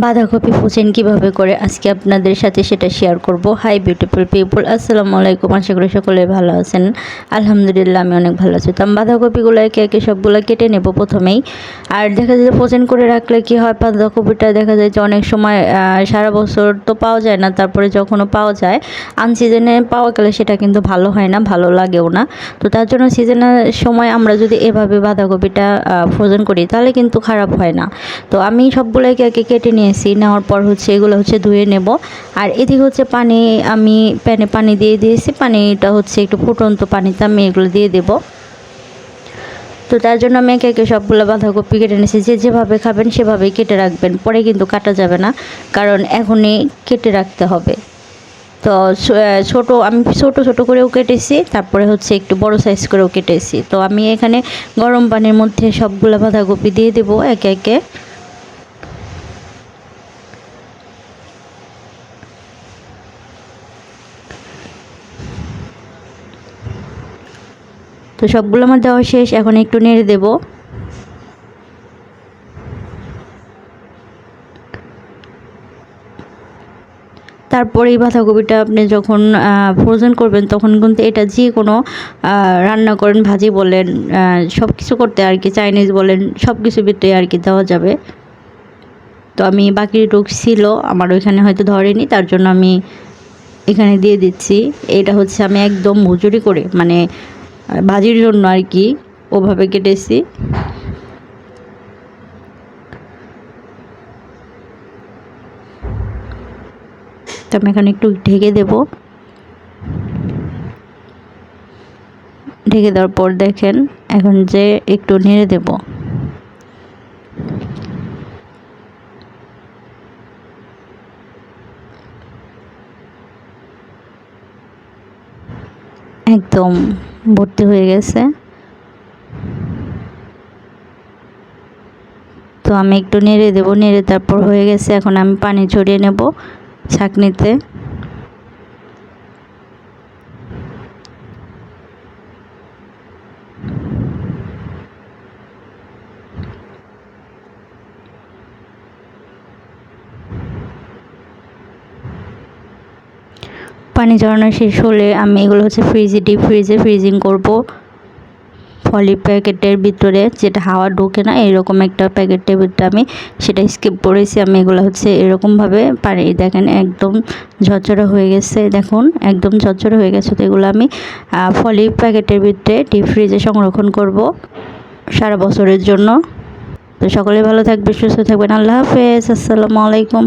বাঁধাকপি ফুচেন কীভাবে করে আজকে আপনাদের সাথে সেটা শেয়ার করব। হাই বিউটিফুল পিপল আসসালামু আলাইকুম। আশা করি সকলে ভালো আছেন। আলহামদুলিল্লাহ, আমি অনেক ভালো আছি। তো আমি বাঁধাকপিগুলো একে একে সবগুলো কেটে নেব প্রথমেই। আর দেখা যায় ফ্রোজেন করে রাখলে কি হয়, বাঁধাকপিটা দেখা যায় যে অনেক সময় সারা বছর তো পাওয়া যায় না। তারপরে যখনও পাওয়া যায় আনসিজনে পাওয়া গেলে সেটা কিন্তু ভালো হয় না, ভালো লাগেও না। তো তার জন্য সিজনের সময় আমরা যদি এভাবে বাঁধাকপিটা ফ্রোজেন করি, তাহলে কিন্তু খারাপ হয় না। তো আমি সবগুলো একে একে কেটে নিয়েছি, নেওয়ার পর হচ্ছে এগুলো হচ্ছে ধুয়ে নেব। আর এদিকে হচ্ছে পানি, আমি প্যানে পানি দিয়ে দিয়েছি, পানিটা হচ্ছে একটু ফুটন্ত পানিতে আমি এগুলো দিয়ে দেবো। তো তার জন্য আমি একে একে সবগুলো বাঁধাকপি কেটে নিয়েছি, যে যেভাবে খাবেন সেভাবেই কেটে রাখবেন, পরে কিন্তু কাটা যাবে না, কারণ এখনই কেটে রাখতে হবে। তো ছোট, আমি ছোট ছোট করেও কেটেছি, তারপরে হচ্ছে একটু বড় সাইজ করেও কেটেছি। তো আমি এখানে গরম পানির মধ্যে সবগুলো বাঁধাকপি দিয়ে দেবো একে একে। তো সবগুলো আমার দেওয়া শেষ, এখন একটু নেড়ে দেবো। তারপরে এই বাঁধাকপিটা আপনি যখন ফ্রোজেন করবেন, তখন কিন্তু এটা যে কোনো রান্না করেন, ভাজি বলেন সব কিছু করতে আর কি, চাইনিজ বলেন সব কিছু ভিতরে আর কি দেওয়া যাবে। তো আমি বাকি রোগ ছিল, আমার ওইখানে হয়তো ধরেনি, তার জন্য আমি এখানে দিয়ে দিচ্ছি। এটা হচ্ছে আমি একদম মজুরি করে মানে আহ, ভাজির জন্য আর কি ওভাবে কেটেছি। তো আমি এখানে একটু ঢেকে দেব। ঢেকে দেওয়ার পর দেখেন এখন যে একটু নেড়ে দেব। একদম ভর্তি হয়ে গেছে। তো আমি একটু নেড়ে দেবো, নেড়ে তারপর হয়ে গেছে। এখন আমি পানি ছড়িয়ে নেব ছাঁকনিতে। পানি ঝরানো শেষ হলে আমি এগুলো হচ্ছে ফ্রিজে ডিপ ফ্রিজে ফ্রিজিং করব। ফলি প্যাকেটের ভিতরে যেটা হাওয়া ঢোকে না, এরকম একটা প্যাকেটের ভিতরে আমি সেটা স্কিপ করেছি। আমি এগুলো হচ্ছে এরকমভাবে পানি, দেখেন একদম ঝরঝরে হয়ে গেছে, দেখুন একদম ঝরঝরে হয়ে গেছে। তো এগুলো আমি ফলি প্যাকেটের ভিতরে ডিপ ফ্রিজে সংরক্ষণ করব সারা বছরের জন্য। তো সকলে ভালো থাকবে সুস্থ থাকবেন, আল্লাহ হাফেজ, আসসালামু আলাইকুম।